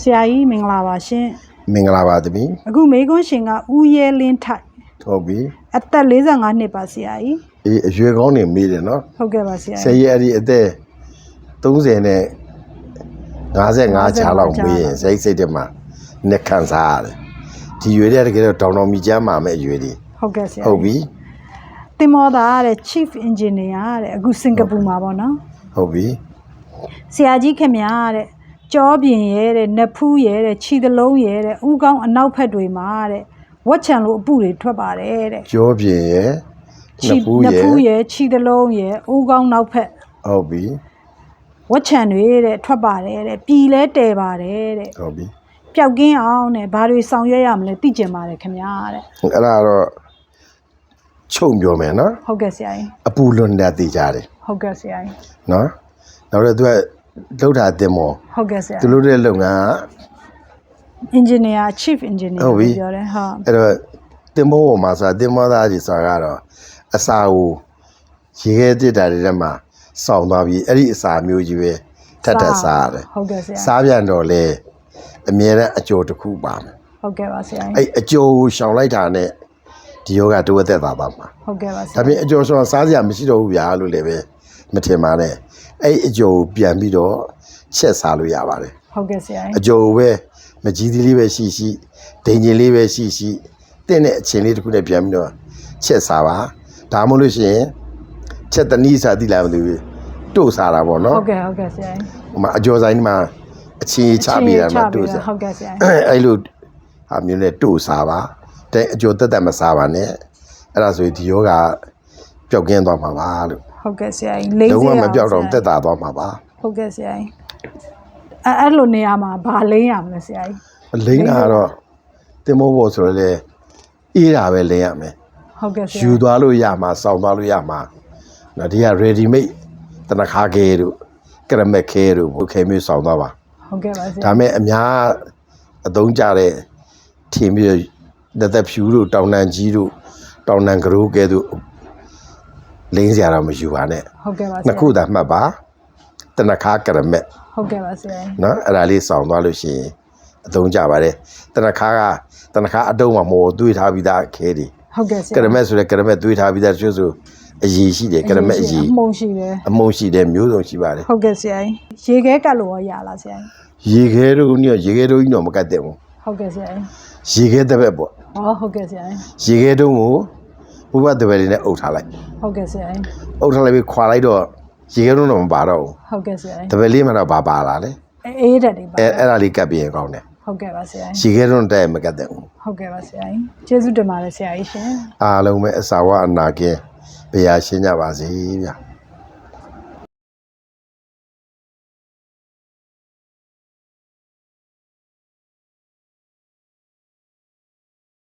ဆရာကြီးမင်္ဂလာပါရှင်မင်္ဂလာပါသမီးအခုမေကွန်းရှင်ကဦးရဲလင်းထိုက်ဟုတ်ပြီအသက်45နှစ်ပါဆရာကြီးအေးအရွယ်ကောင်းနေမေးတယ်နော်ဟုတ်ကဲ့ပါဆရာဆယ်ကြီးရက်အဲ့ဒီအသက်30နဲ့55ချာလောက်မေးရင်စိတ်စိတ်တက်မှာနှစ်ခံစားရတယ်ဒီရွယ်တဲ့တကယ်တော့တောင်တော်မြကျမ်းမှာမဲ့အရွယ်ဒီဟုတ်ကဲ့ဆရာဟုတ်ပြီတင်မောသားတဲ့ chief engineer တဲ့အခုစင်ကာပူမှာပေါ့နော်ဟုတ်ပြီဆရာကြီးခင်ဗျာတဲ့ ကြောပြင်ရဲတဲ့နဖူးရဲတဲ့ခြိသလုံးရဲတဲ့ဥကောင်းအနောက်ဖက်တွေမှာတဲ့ဝက်ချံလိုအပူတွေထွက်ပါတယ်တဲ့ကြောပြင်းရဲ့ခြိနှစ်ဖူးနရဲ့ဖူးရဲခြိသလုံးရဲဥကောင်းနောက်ဖက်ဟုတ်ပြီဝက်ချံတွေတဲ့ထွက်ပါတယ်တဲ့ပြည်လဲတဲပါတယ်တဲ့ဟုတ်ပြီပျောက်ကင်းအောင်တဲ့ဘာတွေဆောင်ရွက်ရမလဲသိကျင်ပါတယ်ခင်ဗျာတဲ့အဲ့ဒါတော့ချုံပြောမယ်နော်ဟုတ်ကဲ့ဆရာကြီးအပူလွန်တာတည်ကြတယ်ဟုတ်ကဲ့ဆရာကြီးနော်နောက်တော့သူက လှုပ်တာတင်မောဟုတ်ကဲ့ဆရာသူတို့တဲ့လုပ်ငန်းက engineer chief engineer ဟုတ်ပြီပြောတယ်ဟုတ်အဲ့တော့တင်မောပေါ်မှာဆိုတာတင်မောသားကြီးဆိုတာကတော့အစာကိုရေခဲတစ်တာတွေထဲမှာစောင်းသွားပြီးအဲ့ဒီအစာမျိုးကြီးပဲထပ်ထပ်စားရတယ်ဟုတ်ကဲ့ဆရာစားပြန်တော့လေအမြဲတမ်းအကျော်တစ်ခုပါမယ်ဟုတ်ကဲ့ပါဆရာကြီးအဲ့အကျော်ကိုရှောင်လိုက်တာနဲ့ဒီယောဂတိုးသက်သွားပါမှာဟုတ်ကဲ့ပါဆဒါရာပြင်အကျော်ရှောင်စားစရာမရှိတော့ဘူးဗျာလို့လည်းပဲ မထင်ပါနဲ့အဲ့အကျော်ကိုပြန်ပြီးတော့ချက်စားလို့ရပါတယ်ဟုတ်ကဲ့ဆရာအကြီးကျိုးပဲမကြီးသီးလေးပဲရှိရှိဒိန်ကြီးလေးပဲရှိရှိတင့်တဲ့အချင်းလေးတစ်ခုနဲ့ပြန်ပြီးတော့ချက်စားပါဒါမှမဟုတ်လို့ရှိရင်ချက်တနည်းစားသိလားမသိဘူးတို့စားတာပေါ့နော်ဟုတ်ကဲ့ဟုတ်ကဲ့ဆရာကြီးဟိုမှာအကျော်ဆိုင်ဒီမှာအချင်းချပြီးတာမှာတို့စားဟုတ်ကဲ့ဆရာကြီးအဲ့လိုဟာမျိုးနဲ့တို့စားပါတဲ့အကျော်တက်တက်မစားပါနဲ့အဲ့ဒါဆိုရင်ဒီယောဂ ပျောက်ကင်းသွားမှာပါလို့ဟုတ်ကဲ့ဆရာကြီးလေးလုံးဝစေးမပျောက်တော့ဆရာတက်တာသွားမှာပါဟုတ်ကဲ့ဆရာကြီးအဲအဲ့လိုနေရာမှာဘာလိမ့်ရမလဲဆရာကြီးလိမ့်တာကတော့တင်မိုးဖို့ဆိုတော့လေအေးတာပဲလိမ့်ရမယ်ဟုတ်ကဲ့ဆရာယူသွားလို့ရမှာစောင်းသွားလို့ရမှာနော်ဒီက ready made တနခါခဲတို့ကရမက်ခဲတို့ဘုခဲမျိုးစောင်းသွားပါဟုတ်ကဲ့ပါဆရာဒါမဲ့အများအသုံးကြတဲ့ထင်ပြီးတော့သက်သက်ဖြူတို့တောင်တန်ကြီးတို့တောင်တန်ကရိုးကဲတို့ လိမ့်စရာတော့မယူပါနဲ့ဟုတ်ကဲ့ပါဆရာနှစ်ခုသာမှတ်ပါတနခါကရမက်ဟုတ်ကဲ့ပါဆရာကြီးနော်အဲ့ဒါလေးစောင်းသွားလို့ရှိရင်အသုံးကြပါတယ်တနခါကတနခါအတုံးမှာမော်တွေးထားပြီးသားခဲတွေဟုတ်ကဲ့ဆရာကရမက်ဆိုတဲ့ကရမက်တွေးထားပြီးသားတချို့ဆိုအရည်ရှိတယ်ကရမက်အရည်အမုံရှိတယ်အမုံရှိတယ်မျိုးစုံရှိပါတယ်ဟုတ်ကဲ့ဆရာကြီးရေခဲကတ်လို့ရောရလားဆရာကြီးရေခဲတို့ညရေခဲတို့ကြီးတော့မကတ်တဲ့ဘူးဟုတ်ကဲ့ဆရာကြီးရေခဲတစ်ပက်ပေါ့ဟောဟုတ်ကဲ့ဆရာကြီးရေခဲတုံးကို ဘုဘတစ်ပက်လေးနဲ့အုပ်ထားလိုက်ဟုတ်ကဲ့ဆရာကြီးအုပ်ထားလိုက်ပြီးခွာလိုက်တော့ရေခဲတုံးတော့မပါတော့ဘူးဟုတ်ကဲ့ဆရာကြီးတစ်ပက်လေးမှတော့ပါပါလာလေအေးတက်တယ်ပါအဲအဲ့ဒါလေးကတ်ပြီးရင်ကောင်းတယ်ဟုတ်ကဲ့ပါဆရာကြီးရေခဲတုံးတဲ့မကတ်တဲ့ဘူးဟုတ်ကဲ့ပါဆရာကြီးကျေးဇူးတင်ပါတယ်ဆရာကြီးရှင်အားလုံးပဲအစာဝအနာကင်းဘုရားရှင်းကြပါစေဗျာ